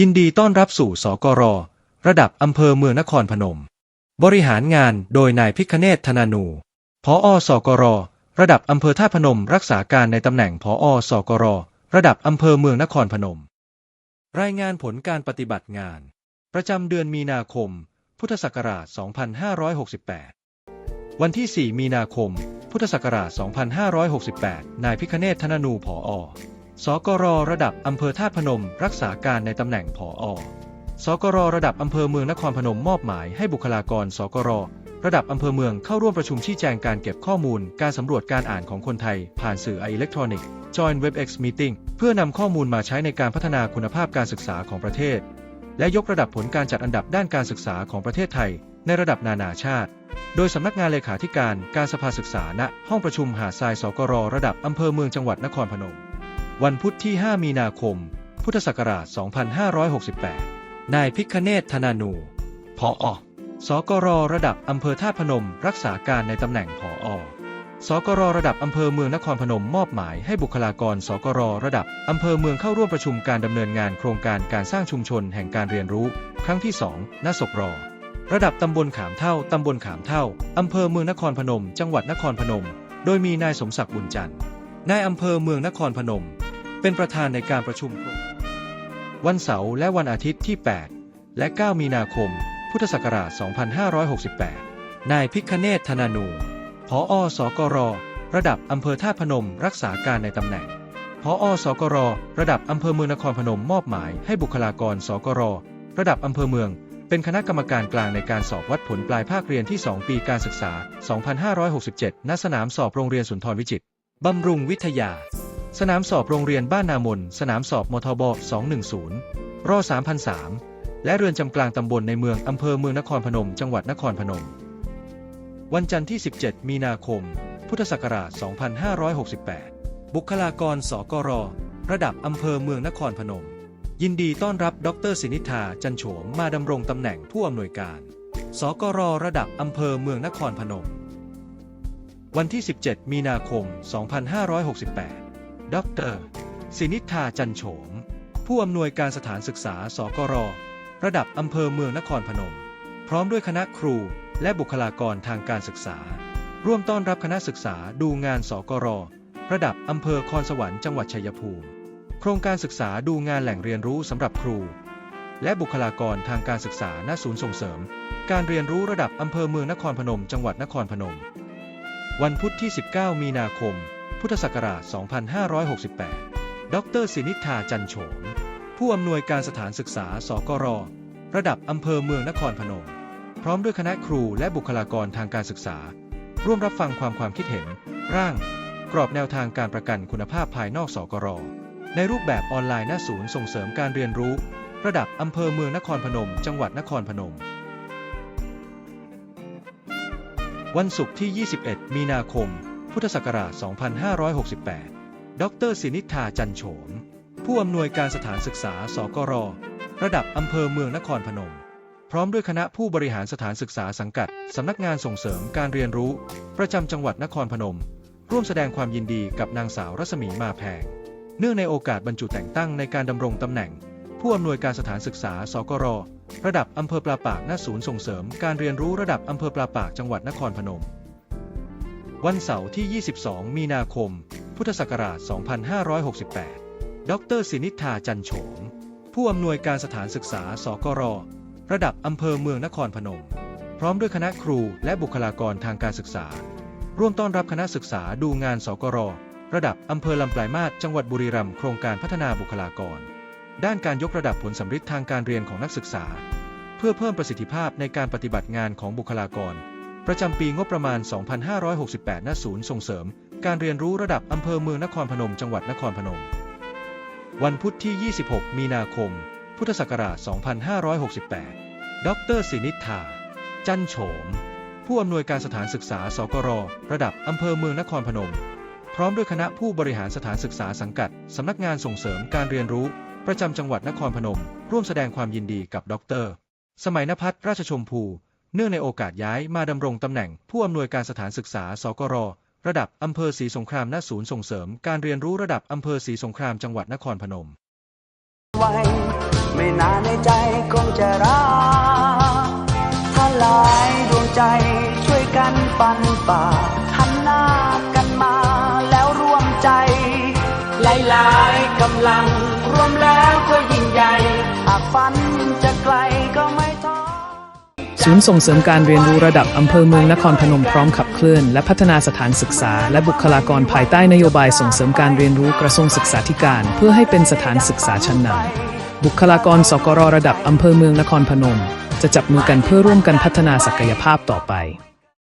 ยินดีต้อนรับสู่สกร ระดับอำเภอเมืองนครพนม บริหารงานโดยนายพิคเนศธนานูผอสกร ระดับอำเภอท่าพนม รักษาการในตำแหน่งผอสกร ระดับอำเภอเมืองนครพนม รายงานผลการปฏิบัติงาน ประจำเดือนมีนาคม พุทธศักราช 2568 วันที่ 4 มีนาคม พุทธศักราช 2568 นายพิคเนศธนานูผอ สกรระดับอำเภอท่าตุพนม รักษาการในตำแหน่งผอสกรระดับอำเภอเมืองนครพนมมอบหมายให้บุคลากรสกรระดับอำเภอเมืองเข้าร่วมประชุมชี้แจงการเก็บข้อมูล การสำรวจการอ่านของคนไทย ผ่านสื่ออิเล็กทรอนิกส์ Join WebEx Meeting เพื่อนำข้อมูลมาใช้ในการพัฒนาคุณภาพการศึกษาของประเทศ และยกระดับผลการจัดอันดับด้านการศึกษาของประเทศไทย ในระดับนานาชาติ โดยสำนักงานเลขาธิการการสภาศึกษาณห้องประชุมหาดทรายสกรระดับอำเภอเมืองจังหวัดนครพนม วันพุธที่ 5 มีนาคม พุทธศักราช 2568 นายพิคเนศธนานูผอสกรระดับอำเภอท่าพนม รักษาการในตำแหน่งผอสกรระดับอำเภอเมืองนครพนมมอบหมายให้บุคลากรสกรระดับอำเภอเมืองเข้าร่วมประชุมการดำเนินงานโครงการการสร้างชุมชนแห่งการเรียนรู้ ครั้งที่2ณศกรระดับตำบลขามเท่าตำบลขามเท่าอำเภอเมืองนครพนม จังหวัดนครพนม โดยมีนายสมศักดิ์บุญจันทร์นายอำเภอเมืองนครพนม เป็นประธานในการประชุม วันเสาร์และวันอาทิตย์ที่ 8 และ 9 มีนาคม พุทธศักราช 2568 นายพิคเนศธนานูผอสกร ระดับอำเภอท่าพนมรักษาการในตำแหน่งผอสกร ระดับอำเภอเมืองนครพนมมอบหมายให้บุคลากรสกร ระดับอำเภอเมือง เป็นคณะกรรมการกลางในการสอบวัดผลปลายภาคเรียนที่ 2 ปีการศึกษา 2567 ณ สนามสอบโรงเรียนสุนทรวิจิตรบำรุงวิทยา สนามสอบโรงเรียนบ้านนามน สนามสอบมทบ 210 รอ3003 และเรือนจำกลางตำบลในเมืองอำเภอเมืองนครพนม จังหวัดนครพนม วันจันทร์ที่ 17 มีนาคม พุทธศักราช 2568 บุคลากรสกร ระดับอำเภอเมืองนครพนม ยินดีต้อนรับดรสินิธาจันโฉมมาดำรงตำแหน่งผู้อำนวยการ สกร ระดับอำเภอเมืองนครพนม วันที่ 17 มีนาคม 2568 ดรสินิธาจันโฉม ผู้อำนวยการสถานศึกษาสกร ระดับอำเภอเมืองนครพนม พร้อมด้วยคณะครูและบุคลากรทางการศึกษา ร่วมต้อนรับคณะศึกษาดูงานสกร ระดับอำเภอคอนสวรรค์จังหวัดชัยภูมิ โครงการศึกษาดูงานแหล่งเรียนรู้สำหรับครู และบุคลากรทางการศึกษาณศูนย์ส่งเสริม การเรียนรู้ระดับอำเภอเมืองนครพนม จังหวัดนครพนม วันพุธที่ 19 มีนาคม พุทธศักราช 2568 ดรสินิธาจันโฉม ผู้อำนวยการสถานศึกษา สกร ระดับอำเภอเมืองนครพนม พร้อมด้วยคณะครูและบุคลากรทางการศึกษา ร่วมรับฟังความความคิดเห็น ร่าง กรอบแนวทางการประกันคุณภาพภายนอกสกร ในรูปแบบออนไลน์ณศูนย์ส่งเสริมการเรียนรู้ ระดับอำเภอเมืองนครพนม จังหวัดนครพนมวันศุกร์ที่ 21 มีนาคม พุทธศักราช 2568 ดรสินิธาจันโฉม ผู้อำนวยการสถานศึกษา สกร ระดับอำเภอเมืองนครพนม พร้อมด้วยคณะผู้บริหารสถานศึกษาสังกัด สำนักงานส่งเสริมการเรียนรู้ ประจำจังหวัดนครพนม ร่วมแสดงความยินดีกับนางสาวรัศมีมาแพง เนื่องในโอกาสบรรจุแต่งตั้งในการดำรงตำแหน่ง ผู้อำนวยการสถานศึกษา สกร ระดับอำเภอปลาปากณศูนย์ส่งเสริม การเรียนรู้ระดับอำเภอปลาปากจังหวัดนครพนม วันเสาร์ที่ 22 มีนาคม พุทธศักราช 2568 ดรสินิธาจันโฉม ผู้อำนวยการสถานศึกษา สกร ระดับอำเภอเมืองนครพนม พร้อมด้วยคณะครูและบุคลากรทางการศึกษา ร่วมต้อนรับคณะศึกษาดูงาน สกร ระดับอำเภอลำปลายมาศจังหวัดบุรีรัมย์โครงการพัฒนาบุคลากร ด้านการยกระดับผลสำฤทธิ์ทางการเรียนของนักศึกษา เพื่อเพิ่มประสิทธิภาพในการปฏิบัติงานของบุคลากร ประจำปีงบประมาณ 2568 ณ ศูนย์ส่งเสริม การเรียนรู้ระดับอำเภอเมืองนครพนม จังหวัดนครพนม วันพุธที่ 26 มีนาคม พุทธศักราช 2568 ดรสินิธา จันโฉม ผู้อำนวยการสถานศึกษา สกร ระดับอำเภอเมืองนครพนม พร้อมด้วยคณะผู้บริหารสถานศึกษาสังกัด สำนักงานส่งเสริมการเรียนรู้ ประจำจังหวัดนครพนม ร่วมแสดงความยินดีกับดร สมัยนภัทรราชชมพู เนื่องในโอกาสย้ายมาดำรงตำแหน่งผู้อำนวยการสถานศึกษา สกร ระดับอำเภอศรีสงครามณศูนย์ส่งเสริม การเรียนรู้ระดับอำเภอศรีสงครามจังหวัดนครพนม ไว้ไม่นานในใจคงจะรักถ้าหลายดวงใจช่วยกันปันป่าหันหน้ากันมาแล้วร่วมใจ หลายๆกำลังรวมแล้วก็ยิ่งใหญ่หากฝันจะไกล ศูนย์ส่งเสริมการเรียนรู้ระดับอำเภอเมืองนครพนมพร้อมขับเคลื่อน และพัฒนาสถานศึกษา และบุคลากรภายใต้นโยบายส่งเสริมการเรียนรู้กระทรวงศึกษาธิการ เพื่อให้เป็นสถานศึกษาชั้นนำบุคลากรสกรระดับอำเภอเมืองนครพนม จะจับมือกันเพื่อร่วมกันพัฒนาศักยภาพต่อไป